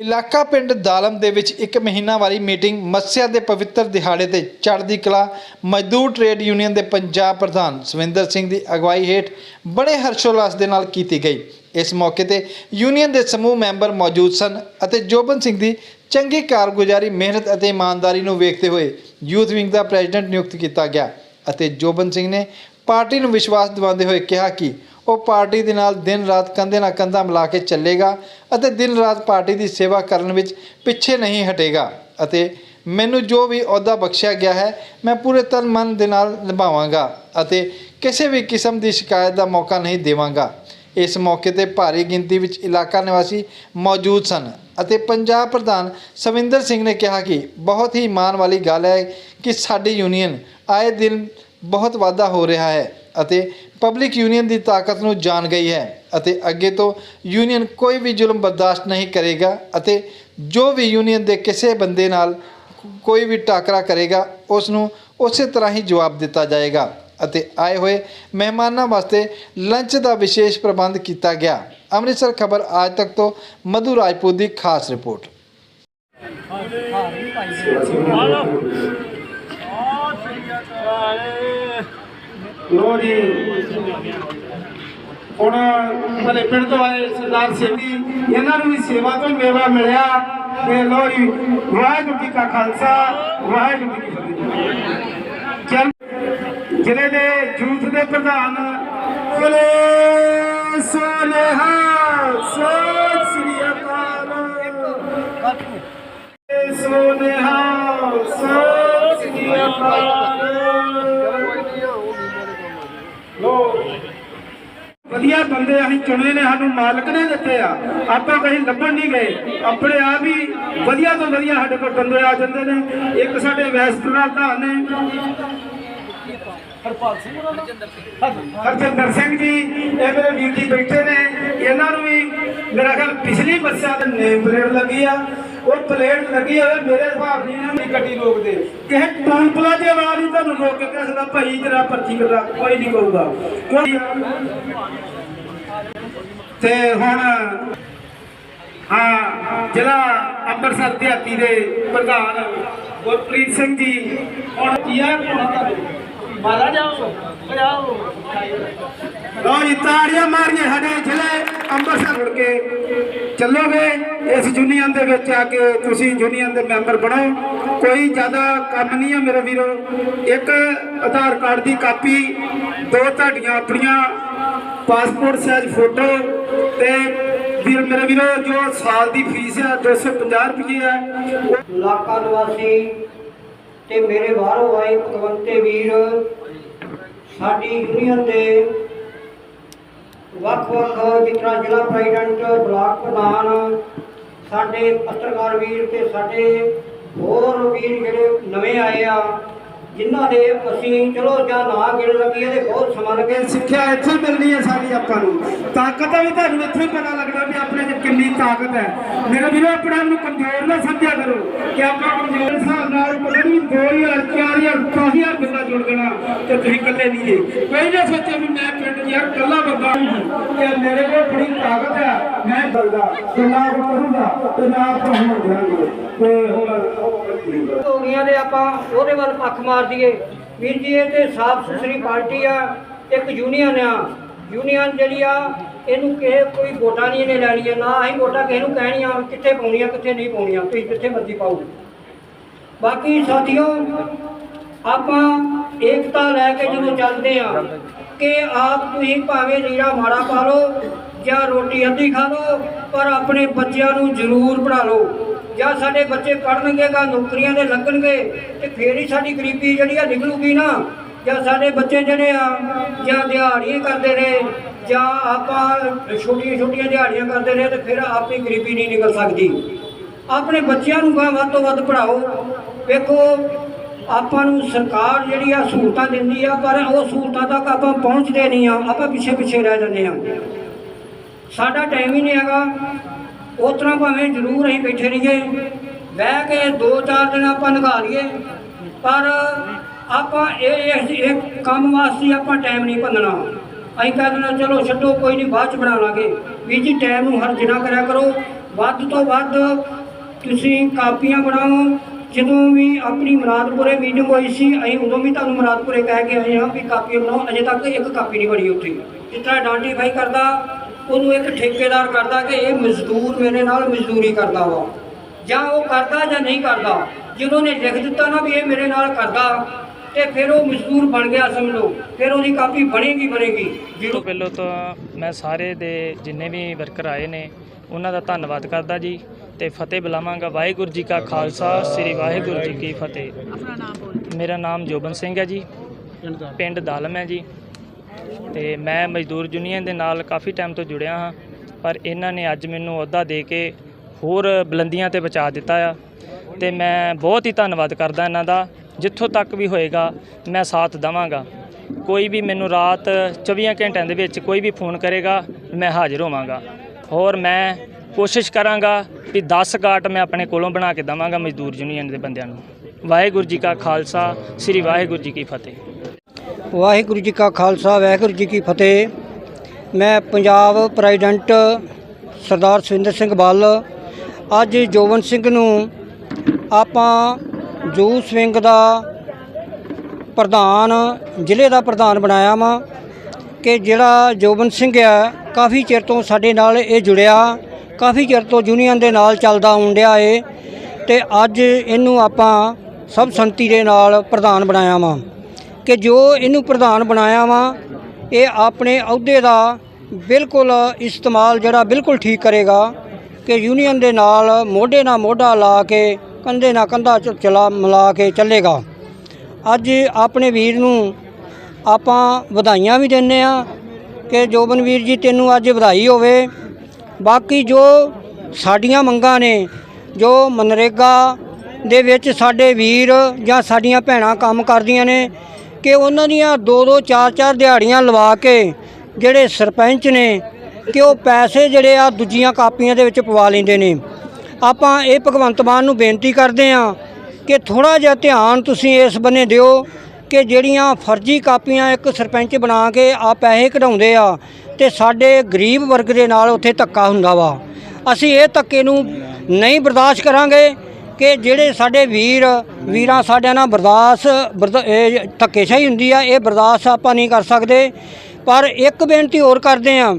ਇਲਾਕਾ ਪਿੰਡ ਦਾਲਮ ਦੇ ਵਿੱਚ ਇੱਕ ਮਹੀਨਾ ਵਾਲੀ ਮੀਟਿੰਗ ਮੱਸਿਆ ਦੇ ਪਵਿੱਤਰ ਦਿਹਾੜੇ ਤੇ ਚੜ੍ਹਦੀ ਕਲਾ ਮਜ਼ਦੂਰ ਟ੍ਰੇਡ ਯੂਨੀਅਨ ਦੇ ਪੰਜਾਬ ਪ੍ਰਧਾਨ ਸਵਿੰਦਰ ਸਿੰਘ ਦੀ ਅਗਵਾਈ ਹੇਠ ਬੜੇ ਹਰਸ਼ੋਲਾਸ ਦੇ ਨਾਲ ਕੀਤੀ ਗਈ। ਇਸ ਮੌਕੇ ਤੇ ਯੂਨੀਅਨ ਦੇ ਸਮੂਹ ਮੈਂਬਰ ਮੌਜੂਦ ਸਨ ਅਤੇ ਜੋਬਨ ਸਿੰਘ ਦੀ ਚੰਗੀ ਕਾਰਗੁਜ਼ਾਰੀ, ਮਿਹਨਤ ਅਤੇ ਇਮਾਨਦਾਰੀ ਨੂੰ ਵੇਖਦੇ ਹੋਏ ਯੂਥ ਵਿੰਗ ਦਾ ਪ੍ਰੈਜ਼ੀਡੈਂਟ ਨਿਯੁਕਤ ਕੀਤਾ ਗਿਆ ਅਤੇ ਜੋਬਨ ਸਿੰਘ ਨੇ ਪਾਰਟੀ ਨੂੰ ਵਿਸ਼ਵਾਸ ਦਿਵਾਉਂਦੇ ਹੋਏ ਕਿਹਾ ਕਿ ਉਹ ਪਾਰਟੀ ਦੇ ਨਾਲ ਦਿਨ ਰਾਤ ਕੰਧੇ ਨਾਲ ਕੰਧਾ ਮਿਲਾ ਕੇ ਚੱਲੇਗਾ ਅਤੇ ਦਿਨ ਰਾਤ ਪਾਰਟੀ ਦੀ ਸੇਵਾ ਕਰਨ ਵਿੱਚ ਪਿੱਛੇ ਨਹੀਂ ਹਟੇਗਾ। ਅਤੇ ਮੈਨੂੰ ਜੋ ਵੀ ਅਹੁਦਾ ਬਖਸ਼ਿਆ ਗਿਆ ਹੈ, ਮੈਂ ਪੂਰੇ ਤਨ ਮਨ ਦੇ ਨਾਲ ਨਿਭਾਵਾਂਗਾ ਅਤੇ ਕਿਸੇ ਵੀ ਕਿਸਮ ਦੀ ਸ਼ਿਕਾਇਤ ਦਾ ਮੌਕਾ ਨਹੀਂ ਦੇਵਾਂਗਾ। ਇਸ ਮੌਕੇ ਤੇ ਭਾਰੀ ਗਿਣਤੀ ਵਿੱਚ ਇਲਾਕਾ ਨਿਵਾਸੀ ਮੌਜੂਦ ਸਨ ਅਤੇ ਪੰਜਾਬ ਪ੍ਰਧਾਨ ਸਵਿੰਦਰ ਸਿੰਘ ਨੇ ਕਿਹਾ ਕਿ ਬਹੁਤ ਹੀ ਮਾਣ ਵਾਲੀ ਗੱਲ ਹੈ ਕਿ ਸਾਡੀ ਯੂਨੀਅਨ ਆਏ ਦਿਨ ਬਹੁਤ ਵਾਧਾ ਹੋ ਰਿਹਾ ਹੈ। ਅਤੇ ਪਬਲਿਕ ਯੂਨੀਅਨ ਦੀ ਤਾਕਤ ਨੂੰ ਜਾਣ ਗਈ ਹੈ ਅਤੇ ਅੱਗੇ ਤੋਂ ਯੂਨੀਅਨ ਕੋਈ ਵੀ ਜ਼ੁਲਮ ਬਰਦਾਸ਼ਤ ਨਹੀਂ ਕਰੇਗਾ ਅਤੇ ਜੋ ਵੀ ਯੂਨੀਅਨ ਦੇ ਕਿਸੇ ਬੰਦੇ ਨਾਲ ਕੋਈ ਵੀ ਟਾਕਰਾ ਕਰੇਗਾ ਉਸ ਨੂੰ ਉਸੇ ਤਰ੍ਹਾਂ ਹੀ ਜਵਾਬ ਦਿੱਤਾ ਜਾਏਗਾ ਅਤੇ ਆਏ ਹੋਏ ਮਹਿਮਾਨਾਂ ਵਾਸਤੇ ਲੰਚ ਦਾ ਵਿਸ਼ੇਸ਼ ਪ੍ਰਬੰਧ ਕੀਤਾ ਗਿਆ ਅੰਮ੍ਰਿਤਸਰ ਖਬਰ ਆਜ ਤੱਕ ਤੋਂ ਮਧੂ ਰਾਜਪੂਤ ਦੀ ਖਾਸ ਰਿਪੋਰਟ ਲੋ ਜੀ। ਹੁਣ ਭਲੇ ਪਿੰਡ ਤੋਂ ਆਏ ਸਰਦਾਰ ਸਿੰਘ ਜੀ ਇਹਨਾਂ ਨੂੰ ਵੀ ਸੇਵਾ ਤੋਂ ਮੇਵਾ ਮਿਲਿਆ। ਤੇ ਲੋ ਜੀ, ਵਾਹਿਗੁਰੂ ਜੀ ਕਾ ਖਾਲਸਾ, ਵਾਹਿਗੁਰੂ ਜੀ ਕੀ ਫਤਿਹ। ਜ਼ਿਲ੍ਹੇ ਦੇ ਜੂਥ ਦੇ ਪ੍ਰਧਾਨ ਬਲੇ ਸੋਨੇਹਾ ਸਤਿ ਸ੍ਰੀ ਅਕਾਲ। ਸੋਨੇਹਾ ਸਤਿ ਸ੍ਰੀ ਅਕਾਲ। ਲੋ। ਵਧੀਆ ਬੰਦੇ ਅਸੀਂ ਚੁਣੇ ਨੇ ਸਾਨੂੰ ਮਾਲਕ ਨੇ ਦਿੱਤੇ ਆ। ਆਪਾਂ ਕहीं ਲੱਭਣ ਨਹੀਂ ਗਏ। ਆਪਣੇ ਆਪ ਹੀ ਵਧੀਆ ਤੋਂ ਵਧੀਆ ਸਾਡੇ ਕੋਲ ਬੰਦੇ ਆ ਜਾਂਦੇ ਨੇ। ਇੱਕ ਸਾਡੇ ਵੈਸ ਪ੍ਰਧਾਨ ਨੇ। ਹਰਜਿੰਦਰ ਸਿੰਘ ਜੀ ਇਹ ਮੇਰੇ ਵੀਰ ਜੀ ਬੈਠੇ ਨੇ। ਇਹਨਾਂ ਨੂੰ ਵੀ ਮੇਰਾ ਖਿਆਲ ਪਿਛਲੀ ਬੱਸਾਂ ਤੇ ਨੇਮ ਪਲੇਟ ਲੱਗੀ ਆ। ਉਹ ਪਲੇਟ ਲੱਗੀ ਹੋਵੇ ਮੇਰੇ ਹਿਸਾਬ ਨਾਲ ਇਹਨਾਂ ਦੀ ਗੱਡੀ ਰੋਕਦੇ। ਕਿਸੇ ਟੂਲ ਪਲਾਜ਼ੇ ਵਾਲਾ ਨਹੀਂ ਤੁਹਾਨੂੰ ਰੋਕ ਕੇ ਕਹਿੰਦਾ ਭਾਈ ਜਰਾ ਪਰਚੀ ਕਰਾ ਕੋਈ ਨਹੀਂ ਕਹੂਗਾ ਤੇ ਹੁਣ ਹਾਂ ਜ਼ਿਲ੍ਹਾ ਅੰਮ੍ਰਿਤਸਰ ਦਿਹਾਤੀ ਦੇ ਪ੍ਰਧਾਨ ਗੁਰਪ੍ਰੀਤ ਸਿੰਘ ਜੀ ਹੁਣ ਕੀ ਆ? ਮਾਲਾ ਜਾਓ ਜਾਓ ਲੋ ਜੀ ਤਾੜੀਆਂ ਮਾਰੀਏ ਸਾਡੇ ਜ਼ਿਲ੍ਹੇ ਅੰਮ੍ਰਿਤਸਰ ਮੁੜ ਕੇ। ਚੱਲੋਗੇ। ਇਸ ਯੂਨੀਅਨ ਦੇ ਵਿੱਚ ਆ ਕੇ ਤੁਸੀਂ ਯੂਨੀਅਨ ਦੇ ਮੈਂਬਰ ਬਣੋ। ਕੋਈ ਜ਼ਿਆਦਾ ਕੰਮ ਨਹੀਂ ਹੈ ਮੇਰੇ ਵੀਰੋ। ਇੱਕ ਆਧਾਰ ਕਾਰਡ ਦੀ ਕਾਪੀ, ਦੋ ਤੁਹਾਡੀਆਂ ਆਪਣੀਆਂ ਪਾਸਪੋਰਟ ਸਾਈਜ਼ ਫੋਟੋ ਤੇ ਵੀਰ ਮੇਰੇ ਵੀਰੋ, ਜੋ ਸਾਲ ਦੀ ਫੀਸ ਹੈ 250 ਰੁਪਏ ਹੈ ਉਹ ਇਲਾਕਾ ਨਿਵਾਸੀ ਤੇ ਮੇਰੇ ਬਾਹਰੋਂ ਆਏ ਭਗਵੰਤੇ ਵੀਰ, ਸਾਡੀ ਯੂਨੀਅਨ ਦੇ ਵੱਖ-ਵੱਖ ਜਿਸ ਤਰ੍ਹਾਂ ਜ਼ਿਲ੍ਹਾ ਪ੍ਰੈਜ਼ੀਡੈਂਟ ਬਲਾਕ ਪ੍ਰਧਾਨ, ਸਾਡੇ ਪੱਤਰਕਾਰ ਵੀਰ ਤੇ ਸਾਡੇ ਹੋਰ ਵੀਰ ਜਿਹੜੇ ਨਵੇਂ ਆਏ ਆ ਜਿਨ੍ਹਾਂ ਦੇ ਅਸੀਂ ਚਲੋ ਜਾਂ ਨਾ ਗਿਣ ਲੱਗੀਏ ਤੇ ਬਹੁਤ ਸਮਾਂ ਲੱਗੇ ਸਿੱਖਿਆ ਇੱਥੇ ਮਿਲਣੀ ਹੈ ਸਾਡੀ ਆਪਾਂ ਨੂੰ। ਤਾਕਤ ਵੀ ਤੁਹਾਨੂੰ ਇੱਥੇ ਹੀ ਪਤਾ ਲੱਗਦਾ ਵੀ ਆਪਣੇ 'ਚ ਕਿੰਨੀ ਤਾਕਤ ਹੈ। ਮੇਰੇ ਵੀਰੋ ਆਪਣੇ ਆਪ ਨੂੰ ਕਮਜ਼ੋਰ ਨਾ ਸਮਝਿਆ ਕਰੋ ਕਿ ਆਪਾਂ ਕਮਜ਼ੋਰ ਹਿਸਾਬ ਨਾਲ ਪਤਾ ਨਹੀਂ 2000 4000 5000 ਬੰਦਾ ਜੁੜ ਦੇਣਾ ਤੇ ਤੁਸੀਂ ਇਕੱਲੇ ਨਹੀਂ ਜੇ। ਕੋਈ ਨਾ ਸੋਚੇ ਵੀ ਮੈਂ ਪਿੰਡ ਯਾਰ ਇਕੱਲਾ ਬੰਦਾ ਕਿ ਮੇਰੇ ਕੋਲ ਬੜੀ ਤਾਕਤ ਹੈ। ਮੈਂ ਬਲਦਾ ਤੇ ਨਾ ਕਰੂੰਗਾ ਤੇ ਨਾ ਆਪਾਂ ਹੁਣ ਤੇ ਹੁਣ ਹੋ ਗਈਆਂ ਦੇ ਆਪਾਂ ਉਹਦੇ ਵੱਲ ਪੱਖ ਮਾਰ ਦਈਏ। ਵੀਰ ਜੀ, ਇਹ ਤੇ ਸਾਫ਼ ਸੁਥਰੀ ਪਾਰਟੀ ਆ, ਇੱਕ ਯੂਨੀਅਨ ਆ। ਯੂਨੀਅਨ ਜਿਹੜੀ ਆ, ਇਹਨੂੰ ਕਿਸੇ ਕੋਈ ਵੋਟਾਂ ਨਹੀਂ ਇਹਨੇ ਲੈਣੀਆਂ, ਨਾ ਅਸੀਂ ਵੋਟਾਂ ਕਿਸੇ ਨੂੰ ਕਹਿਣੀਆਂ, ਕਿੱਥੇ ਪਾਉਣੀਆਂ, ਕਿੱਥੇ ਨਹੀਂ ਪਾਉਣੀਆਂ, ਤੁਸੀਂ ਕਿੱਥੇ ਮਰਜ਼ੀ ਪਾਓ। ਬਾਕੀ ਸਾਥੀਓ, ਆਪਾਂ ਏਕਤਾ ਲੈ ਕੇ ਜਦੋਂ ਚੱਲਦੇ ਆ, ਕਿ ਆਪ ਤੁਸੀਂ ਭਾਵੇਂ ਲੀੜਾ ਮਾੜਾ ਪਾ ਲਓ ਜਾਂ ਰੋਟੀ ਅੱਧੀ ਖਾ ਲਓ, ਪਰ ਆਪਣੇ ਬੱਚਿਆਂ ਨੂੰ ਜ਼ਰੂਰ ਪੜ੍ਹਾ ਲਓ। ਜਾਂ ਸਾਡੇ ਬੱਚੇ ਪੜ੍ਹਨਗੇ ਗਾ ਨੌਕਰੀਆਂ ਦੇ ਲੱਗਣਗੇ ਤੇ ਫੇਰ ਹੀ ਸਾਡੀ ਗਰੀਬੀ ਜਿਹੜੀ ਆ ਨਿਕਲੂਗੀ ਨਾ, ਜਾਂ ਸਾਡੇ ਬੱਚੇ ਜਿਹੜੇ ਆ, ਜਾਂ ਦਿਹਾੜੀਆਂ ਕਰਦੇ ਨੇ, ਜਾਂ ਆਪਾਂ ਛੋਟੀਆਂ ਛੋਟੀਆਂ ਦਿਹਾੜੀਆਂ ਕਰਦੇ ਨੇ ਤੇ ਫਿਰ ਆਪਣੀ ਗਰੀਬੀ ਨਹੀਂ ਨਿਕਲ ਸਕਦੀ। ਆਪਣੇ ਬੱਚਿਆਂ ਨੂੰ ਗਾ ਵੱਧ ਤੋਂ ਵੱਧ ਪੜ੍ਹਾਓ। ਵੇਖੋ, ਆਪਾਂ ਨੂੰ ਸਰਕਾਰ ਜਿਹੜੀ ਆ ਸਹੂਲਤਾਂ ਦਿੰਦੀ ਆ, ਪਰ ਉਹ ਸਹੂਲਤਾਂ ਤੱਕ ਆਪਾਂ ਪਹੁੰਚਦੇ ਨਹੀਂ ਆ, ਆਪਾਂ ਪਿੱਛੇ ਪਿੱਛੇ ਰਹਿ ਜਾਂਦੇ ਆ। ਸਾਡਾ ਟਾਈਮ ਹੀ ਨਹੀਂ ਹੈਗਾ। ਉਸ ਤਰ੍ਹਾਂ ਭਾਵੇਂ ਜ਼ਰੂਰ ਅਸੀਂ ਬੈਠੇ ਰਹੀਏ, ਬਹਿ ਕੇ 2-4 ਦਿਨ ਆਪਾਂ ਨਿਕਾ ਲਈਏ। ਪਰ ਆਪਾਂ ਇਹ ਇਹ ਕੰਮ ਵਾਸਤੇ ਆਪਾਂ ਟਾਈਮ ਨਹੀਂ ਭੰਨਣਾ। ਅਸੀਂ ਕਹਿ ਦੇਣਾ ਚਲੋ ਛੱਡੋ, ਕੋਈ ਨਹੀਂ, ਬਾਅਦ ਚ ਬਣਾ ਲਾਂਗੇ। ਵੀ ਜੀ ਟਾਈਮ ਨੂੰ ਹਰ ਜਿਨਾ ਕਰਿਆ ਕਰੋ। ਵੱਧ ਤੋਂ ਵੱਧ ਤੁਸੀਂ ਕਾਪੀਆਂ ਬਣਾਓ। ਜਦੋਂ ਵੀ ਆਪਣੀ ਮੁਰਾਦਪੁਰੇ ਮੀਟਿੰਗ ਹੋਈ ਸੀ, ਅਸੀਂ ਉਦੋਂ ਵੀ ਤੁਹਾਨੂੰ ਮੁਰਾਦਪੁਰੇ ਕਹਿ ਕੇ ਆਏ ਹਾਂ ਵੀ ਕਾਪੀ ਬਣਾਓ। ਅਜੇ ਤੱਕ ਇੱਕ ਕਾਪੀ ਨਹੀਂ ਬਣੀ ਉੱਥੇ। ਜਿਸ ਤਰ੍ਹਾਂ ਆਇਡੈਂਟੀਫਾਈ ਕਰਦਾ ਉਹਨੂੰ ਇੱਕ ਠੇਕੇਦਾਰ ਕਰਦਾ ਕਿ ਇਹ ਮਜ਼ਦੂਰ ਮੇਰੇ ਨਾਲ ਮਜ਼ਦੂਰੀ ਕਰਦਾ ਵਾ। ਜਾਂ ਉਹ ਕਰਦਾ ਜਾਂ ਨਹੀਂ ਕਰਦਾ। ਜਦੋਂ ਨੇ ਲਿਖ ਦਿੱਤਾ ਨਾ ਵੀ ਇਹ ਮੇਰੇ ਨਾਲ ਕਰਦਾ ਤੇ ਫਿਰ ਉਹ ਮਜ਼ਦੂਰ ਬਣ ਗਿਆ ਸਮਝ। ਲਓ ਫਿਰ ਉਹਦੀ ਕਾਪੀ ਬਣੇਗੀ ਬਣੇਗੀ। ਤੋਂ ਪਹਿਲਾਂ ਤਾਂ ਮੈਂ ਸਾਰੇ ਦੇ ਜਿੰਨੇ ਵੀ ਵਰਕਰ ਆਏ ਨੇ ਉਹਨਾਂ ਦਾ ਧੰਨਵਾਦ ਕਰਦਾ ਜੀ। ਤੇ ਫਤਿਹ ਬੁਲਾਵਾਂਗਾ। ਵਾਹਿਗੁਰੂ ਜੀ ਕਾ ਖਾਲਸਾ ਸ੍ਰੀ ਵਾਹਿਗੁਰੂ ਜੀ ਕੀ ਫਤਿਹ। ਮੇਰਾ ਨਾਮ ਜੋਬਨ ਸਿੰਘ ਹੈ ਜੀ। ਪਿੰਡ ਦਾਲਮ ਹੈ ਜੀ। ਤੇ ਮੈਂ ਮਜ਼ਦੂਰ ਯੂਨੀਅਨ ਦੇ ਨਾਲ ਕਾਫੀ ਟਾਈਮ ਤੋਂ ਜੁੜਿਆ ਹਾਂ, ਪਰ ਇਹਨਾਂ ਨੇ ਅੱਜ ਮੈਨੂੰ ਅਹੁਦਾ ਦੇ ਕੇ ਹੋਰ ਬੁਲੰਦੀਆਂ ਤੇ ਪਹੁੰਚਾ ਦਿੱਤਾ ਆ। ਤੇ ਮੈਂ ਬਹੁਤ ਹੀ ਧੰਨਵਾਦ ਕਰਦਾ ਇਹਨਾਂ ਦਾ। ਜਿੱਥੋਂ ਤੱਕ ਵੀ ਹੋਏਗਾ, ਮੈਂ ਸਾਥ ਦੇਵਾਂਗਾ। ਕੋਈ ਵੀ ਮੈਨੂੰ ਰਾਤ 24 ਘੰਟਿਆਂ ਦੇ ਵਿੱਚ ਕੋਈ ਵੀ ਫੋਨ ਕਰੇਗਾ, ਮੈਂ ਹਾਜ਼ਰ ਹੋਵਾਂਗਾ। ਹੋਰ ਮੈਂ ਕੋਸ਼ਿਸ਼ ਕਰਾਂਗਾ ਕਿ 10 ਗਾਟ ਮੈਂ ਆਪਣੇ ਕੋਲੋਂ ਬਣਾ ਕੇ ਦੇਵਾਂਗਾ ਮਜ਼ਦੂਰ ਯੂਨੀਅਨ ਦੇ ਬੰਦਿਆਂ ਨੂੰ। ਵਾਹਿਗੁਰੂ ਜੀ ਕਾ ਖਾਲਸਾ, ਸ੍ਰੀ ਵਾਹਿਗੁਰੂ ਜੀ ਕੀ ਫਤਿਹ। ਵਾਹਿਗੁਰੂ ਜੀ ਕਾ ਖਾਲਸਾ, ਵਾਹਿਗੁਰੂ ਜੀ ਕੀ ਫਤਿਹ। ਮੈਂ ਪੰਜਾਬ ਪ੍ਰੈਜ਼ੀਡੈਂਟ ਸਰਦਾਰ ਸੁਰਿੰਦਰ ਸਿੰਘ ਬੱਲ। ਅੱਜ ਜੋਬਨ ਸਿੰਘ ਨੂੰ ਆਪਾਂ ਜੂਸ ਵਿੰਗ ਦਾ ਪ੍ਰਧਾਨ, ਜ਼ਿਲ੍ਹੇ ਦਾ ਪ੍ਰਧਾਨ ਬਣਾਇਆ ਵਾਂ ਕਿ ਜਿਹੜਾ ਜੋਬਨ ਸਿੰਘ ਆ, ਕਾਫੀ ਚਿਰ ਤੋਂ ਸਾਡੇ ਨਾਲ ਇਹ ਜੁੜਿਆ, ਕਾਫੀ ਚਿਰ ਤੋਂ ਯੂਨੀਅਨ ਦੇ ਨਾਲ ਚੱਲਦਾ ਆਉਂਦਿਆ ਏ ਤੇ ਅੱਜ ਇਹਨੂੰ ਆਪਾਂ ਸਭ ਸੰਤੀ ਦੇ ਨਾਲ ਪ੍ਰਧਾਨ ਬਣਾਇਆ ਵਾਂ। ਕਿ ਜੋ ਇਹਨੂੰ ਪ੍ਰਧਾਨ ਬਣਾਇਆ ਵਾ, ਇਹ ਆਪਣੇ ਅਹੁਦੇ ਦਾ ਬਿਲਕੁਲ ਇਸਤੇਮਾਲ ਜਿਹੜਾ ਬਿਲਕੁਲ ਠੀਕ ਕਰੇਗਾ ਕਿ ਯੂਨੀਅਨ ਦੇ ਨਾਲ ਮੋਢੇ ਨਾਲ ਮੋਢਾ ਲਾ ਕੇ, ਕੰਧੇ ਨਾਲ ਕੰਧਾ ਚ- ਚਲਾ, ਮਿਲਾ ਕੇ ਚੱਲੇਗਾ। ਅੱਜ ਆਪਣੇ ਵੀਰ ਨੂੰ ਆਪਾਂ ਵਧਾਈਆਂ ਵੀ ਦਿੰਨੇ ਆ ਕਿ ਜੋਬਨ ਵੀਰ ਜੀ ਤੈਨੂੰ ਅੱਜ ਵਧਾਈ ਹੋਵੇ। ਬਾਕੀ ਜੋ ਸਾਡੀਆਂ ਮੰਗਾਂ ਨੇ, ਜੋ ਮਨਰੇਗਾ ਦੇ ਵਿੱਚ ਸਾਡੇ ਵੀਰ ਜਾਂ ਸਾਡੀਆਂ ਭੈਣਾਂ ਕੰਮ ਕਰਦੀਆਂ ਨੇ ਕਿ ਉਹਨਾਂ ਦੀਆਂ ਦੋ ਦੋ ਚਾਰ ਚਾਰ ਦਿਹਾੜੀਆਂ ਲਵਾ ਕੇ ਜਿਹੜੇ ਸਰਪੰਚ ਨੇ ਕਿ ਉਹ ਪੈਸੇ ਜਿਹੜੇ ਆ ਦੂਜੀਆਂ ਕਾਪੀਆਂ ਦੇ ਵਿੱਚ ਪਵਾ ਲੈਂਦੇ ਨੇ। ਆਪਾਂ ਇਹ ਭਗਵੰਤ ਮਾਨ ਨੂੰ ਬੇਨਤੀ ਕਰਦੇ ਆ ਕਿ ਥੋੜਾ ਜਿਹਾ ਧਿਆਨ ਤੁਸੀਂ ਇਸ ਬੰਨੇ ਦਿਓ ਕਿ ਜਿਹੜੀਆਂ ਫਰਜ਼ੀ ਕਾਪੀਆਂ ਇੱਕ ਸਰਪੰਚ ਬਣਾ ਕੇ ਆ ਪੈਸੇ ਕਢਾਉਂਦੇ ਆ ਤੇ ਸਾਡੇ ਗਰੀਬ ਵਰਗ ਦੇ ਨਾਲ ਉੱਥੇ ਧੱਕਾ ਹੁੰਦਾ ਵਾ। ਅਸੀਂ ਇਹ ਧੱਕੇ ਨੂੰ ਨਹੀਂ ਬਰਦਾਸ਼ਤ ਕਰਾਂਗੇ ਕਿ ਜਿਹੜੇ ਸਾਡੇ ਵੀਰ, ਵੀਰਾਂ ਸਾਡਿਆਂ ਨਾਲ ਬਰਦਾਸ਼ਤ ਬਰਦਾ- ਧੱਕੇਸ਼ਾਹੀ ਹੁੰਦੀ ਆ, ਇਹ ਬਰਦਾਸ਼ਤ ਆਪਾਂ ਨਹੀਂ ਕਰ ਸਕਦੇ। ਪਰ ਇੱਕ ਬੇਨਤੀ ਹੋਰ ਕਰਦੇ ਆ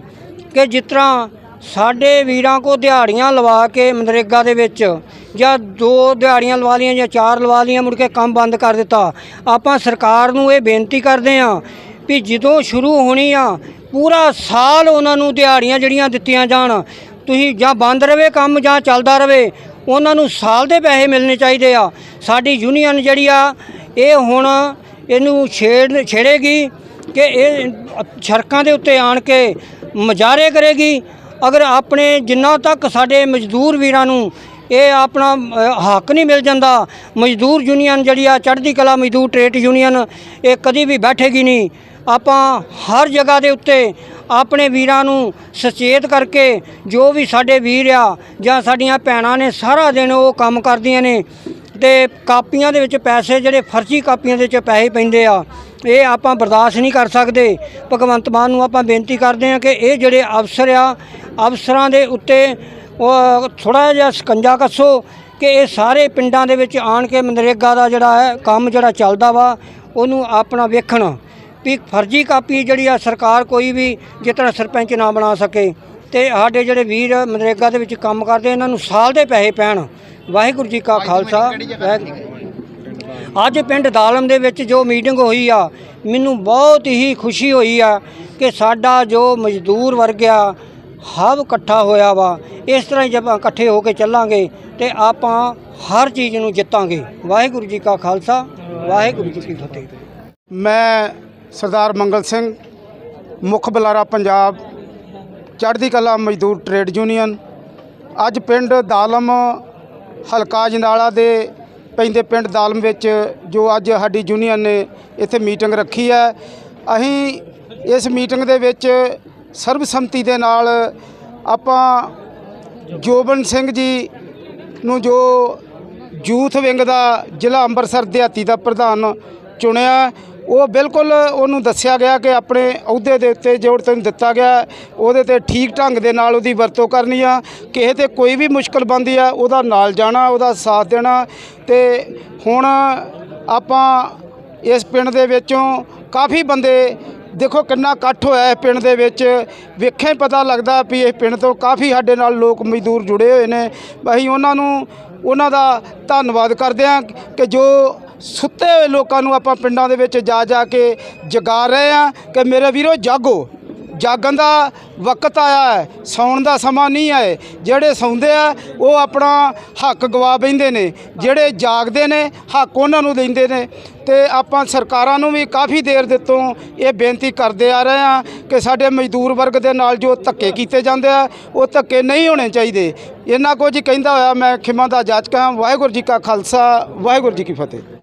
ਕਿ ਜਿਸ ਤਰ੍ਹਾਂ ਸਾਡੇ ਵੀਰਾਂ ਕੋ ਦਿਹਾੜੀਆਂ ਲਵਾ ਕੇ ਮਨਰੇਗਾ ਦੇ ਵਿੱਚ, ਜਾਂ ਦੋ ਦਿਹਾੜੀਆਂ ਲਵਾ ਲੀਆਂ ਜਾਂ ਚਾਰ ਲਵਾ ਲੀਆਂ ਮੁੜ ਕੇ ਕੰਮ ਬੰਦ ਕਰ ਦਿੱਤਾ, ਆਪਾਂ ਸਰਕਾਰ ਨੂੰ ਇਹ ਬੇਨਤੀ ਕਰਦੇ ਆ ਵੀ ਜਦੋਂ ਸ਼ੁਰੂ ਹੋਣੀ ਆ, ਪੂਰਾ ਸਾਲ ਉਹਨਾਂ ਨੂੰ ਦਿਹਾੜੀਆਂ ਜਿਹੜੀਆਂ ਦਿੱਤੀਆਂ ਜਾਣ, ਤੁਸੀਂ ਜਾਂ ਬੰਦ ਰਵੇ ਕੰਮ ਜਾਂ ਚੱਲਦਾ ਰਵੇ ਉਹਨਾਂ ਨੂੰ ਸਾਲ ਦੇ ਪੈਸੇ ਮਿਲਣੇ ਚਾਹੀਦੇ ਆ। ਸਾਡੀ ਯੂਨੀਅਨ ਜਿਹੜੀ ਆ, ਇਹ ਹੁਣ ਇਹਨੂੰ ਛੇੜ, ਛੇੜੇਗੀ ਕਿ ਇਹ ਸੜਕਾਂ ਦੇ ਉੱਤੇ ਆਣ ਕੇ ਮਜਾਰੇ ਕਰੇਗੀ। ਅਗਰ ਆਪਣੇ ਜਿੰਨਾ ਤੱਕ ਸਾਡੇ ਮਜ਼ਦੂਰ ਵੀਰਾਂ ਨੂੰ ਇਹ ਆਪਣਾ ਹੱਕ ਨਹੀਂ ਮਿਲ ਜਾਂਦਾ, ਮਜ਼ਦੂਰ ਯੂਨੀਅਨ ਜਿਹੜੀ ਆ, ਚੜ੍ਹਦੀ ਕਲਾ ਮਜ਼ਦੂਰ ਟ੍ਰੇਡ ਯੂਨੀਅਨ, ਇਹ ਕਦੀ ਵੀ ਬੈਠੇਗੀ ਨਹੀਂ। ਆਪਾਂ ਹਰ ਜਗ੍ਹਾ ਦੇ ਉੱਤੇ ਆਪਣੇ ਵੀਰਾਂ ਨੂੰ ਸੁਚੇਤ ਕਰਕੇ ਜੋ ਵੀ ਸਾਡੇ ਵੀਰ ਆ ਜਾਂ ਸਾਡੀਆਂ ਭੈਣਾਂ ਨੇ ਸਾਰਾ ਦਿਨ ਉਹ ਕੰਮ ਕਰਦੀਆਂ ਨੇ ਤੇ ਕਾਪੀਆਂ ਦੇ ਵਿੱਚ ਪੈਸੇ ਜਿਹੜੇ ਫਰਜ਼ੀ ਕਾਪੀਆਂ ਦੇ ਵਿੱਚ ਪੈਸੇ ਪੈਂਦੇ ਆ, ਇਹ ਆਪਾਂ ਬਰਦਾਸ਼ਤ ਨਹੀਂ ਕਰ ਸਕਦੇ। ਭਗਵੰਤ ਮਾਨ ਨੂੰ ਆਪਾਂ ਬੇਨਤੀ ਕਰਦੇ ਆ ਕਿ ਇਹ ਜਿਹੜੇ ਅਫਸਰ ਆ, ਅਫਸਰਾਂ ਦੇ ਉੱਤੇ ਉਹ ਥੋੜਾ ਜਿਹਾ ਸਕੰਜਾ ਕੱਸੋ ਕਿ ਇਹ ਸਾਰੇ ਪਿੰਡਾਂ ਦੇ ਵਿੱਚ ਆਣ ਕੇ ਮਨਰੇਗਾ ਦਾ ਜਿਹੜਾ ਹੈ, ਕੰਮ ਜਿਹੜਾ ਚੱਲਦਾ ਵਾ, ਉਹਨੂੰ ਆਪਣਾ ਵੇਖਣ। ਵੀ ਫਰਜ਼ੀ ਕਾਪੀ ਜਿਹੜੀ ਆ ਸਰਕਾਰ ਕੋਈ ਵੀ ਜਿਸ ਤਰ੍ਹਾਂ ਸਰਪੰਚ ਨਾ ਬਣਾ ਸਕੇ ਤੇ ਸਾਡੇ ਜਿਹੜੇ ਵੀਰ ਮਨਰੇਗਾ ਦੇ ਵਿੱਚ ਕੰਮ ਕਰਦੇ ਇਹਨਾਂ ਨੂੰ ਸਾਲ ਦੇ ਪੈਸੇ ਪੈਣ। ਵਾਹਿਗੁਰੂ ਜੀ ਕਾ ਖਾਲਸਾ। ਵਾਹਿਗੁਰੂ ਅੱਜ ਪਿੰਡ ਦਾਲਮ ਦੇ ਵਿੱਚ ਜੋ ਮੀਟਿੰਗ ਹੋਈ ਆ ਮੈਨੂੰ ਬਹੁਤ ਹੀ ਖੁਸ਼ੀ ਹੋਈ ਆ ਕਿ ਸਾਡਾ ਜੋ ਮਜ਼ਦੂਰ ਵਰਗ ਆ ਹਬ ਇਕੱਠਾ ਹੋਇਆ ਵਾ। ਇਸ ਤਰ੍ਹਾਂ ਹੀ ਜੇ ਆਪਾਂ ਇਕੱਠੇ ਹੋ ਕੇ ਚੱਲਾਂਗੇ ਤੇ ਆਪਾਂ ਹਰ ਚੀਜ਼ ਨੂੰ ਜਿੱਤਾਂਗੇ। ਵਾਹਿਗੁਰੂ ਜੀ ਕਾ ਖਾਲਸਾ ਵਾਹਿਗੁਰੂ ਜੀ ਕੀ ਫਤਿਹ। ਮੈਂ ਸਰਦਾਰ ਮੰਗਲ ਸਿੰਘ, ਮੁੱਖ ਬੁਲਾਰਾ ਪੰਜਾਬ, ਚੜ੍ਹਦੀ ਕਲਾ ਮਜ਼ਦੂਰ ਟ੍ਰੇਡ ਯੂਨੀਅਨ। ਅੱਜ ਪਿੰਡ ਦਾਲਮ, ਹਲਕਾ ਜੰਡਾਲਾ ਦੇ ਪੈਂਦੇ ਪਿੰਡ ਦਾਲਮ ਵਿੱਚ ਜੋ ਅੱਜ ਸਾਡੀ ਯੂਨੀਅਨ ਨੇ ਇੱਥੇ ਮੀਟਿੰਗ ਰੱਖੀ ਹੈ। ਅਸੀਂ ਇਸ ਮੀਟਿੰਗ ਦੇ ਵਿੱਚ ਸਰਬਸੰਮਤੀ ਦੇ ਨਾਲ ਆਪਾਂ ਜੋਬਨ ਸਿੰਘ ਜੀ ਨੂੰ ਜੋ ਯੂਥ ਵਿੰਗ ਦਾ ਜ਼ਿਲ੍ਹਾ ਅੰਮ੍ਰਿਤਸਰ ਦਿਹਾਤੀ ਦਾ ਪ੍ਰਧਾਨ ਚੁਣਿਆ ਉਹ ਬਿਲਕੁਲ ਉਹਨੂੰ ਦੱਸਿਆ ਗਿਆ ਕਿ ਆਪਣੇ ਅਹੁਦੇ ਦੇ ਉੱਤੇ ਜੋ ਤੈਨੂੰ ਦਿੱਤਾ ਗਿਆ, ਉਹਦੇ ਤੇ ਠੀਕ ਢੰਗ ਦੇ ਨਾਲ ਉਹਦੀ ਵਰਤੋਂ ਕਰਨੀ ਆ। ਕਿਸੇ ਤੇ ਕੋਈ ਵੀ ਮੁਸ਼ਕਲ ਬੰਦੀ ਆ, ਉਹਦਾ ਨਾਲ ਜਾਣਾ, ਉਹਦਾ ਸਾਥ ਦੇਣਾ। ਤੇ ਹੁਣ ਆਪਾਂ ਇਸ ਪਿੰਡ ਦੇ ਵਿੱਚੋਂ ਕਾਫੀ ਬੰਦੇ, ਦੇਖੋ ਕਿੰਨਾ ਇਕੱਠ ਹੋਇਆ ਹੈ ਪਿੰਡ ਦੇ ਵਿੱਚ। ਵੇਖਿਆ ਹੀ ਪਤਾ ਲੱਗਦਾ ਵੀ ਇਹ ਪਿੰਡ ਤੋਂ ਕਾਫੀ ਸਾਡੇ ਨਾਲ ਲੋਕ ਮਜ਼ਦੂਰ ਜੁੜੇ ਹੋਏ ਨੇ। ਅਸੀਂ ਉਹਨਾਂ ਨੂੰ, ਉਹਨਾਂ ਦਾ ਧੰਨਵਾਦ ਕਰਦੇ ਹਾਂ ਕਿ ਜੋ ਸੁੱਤੇ ਹੋਏ ਲੋਕਾਂ ਨੂੰ ਆਪਾਂ ਪਿੰਡਾਂ ਦੇ ਵਿੱਚ ਜਾ ਜਾ ਕੇ ਜਗਾ ਰਹੇ ਆ ਕਿ ਮੇਰੇ ਵੀਰੋ ਜਾਗੋ। ਜਾਗਣ ਦਾ ਵਕਤ ਆਇਆ ਹੈ, ਸੌਣ ਦਾ ਸਮਾਂ ਨਹੀਂ ਆਏ। ਜਿਹੜੇ ਸੌਂਦੇ ਆ, ਉਹ ਆਪਣਾ ਹੱਕ ਗਵਾ ਬੈਂਦੇ ਨੇ। ਜਿਹੜੇ ਜਾਗਦੇ ਨੇ, ਹੱਕ ਉਹਨਾਂ ਨੂੰ ਦਿੰਦੇ ਨੇ। ਤੇ ਆਪਾਂ ਸਰਕਾਰਾਂ ਨੂੰ ਵੀ ਕਾਫੀ ਦੇਰ ਦੇ ਤੋਂ ਇਹ ਬੇਨਤੀ ਕਰਦੇ ਆ ਰਹੇ ਆ ਕਿ ਸਾਡੇ ਮਜ਼ਦੂਰ ਵਰਗ ਦੇ ਨਾਲ ਜੋ ਧੱਕੇ ਕੀਤੇ ਜਾਂਦੇ ਆ, ਉਹ ਧੱਕੇ ਨਹੀਂ ਹੋਣੇ ਚਾਹੀਦੇ। ਇਹਨਾਂ ਕੁਝ ਕਹਿੰਦਾ ਹੋਇਆ ਮੈਂ ਖਿਮਾ ਦਾ ਜਾਚਕ। ਹਾਂ ਵਾਹਿਗੁਰੂ ਜੀ ਕਾ ਖਾਲਸਾ, ਵਾਹਿਗੁਰੂ ਜੀ ਕੀ ਫਤਿਹ।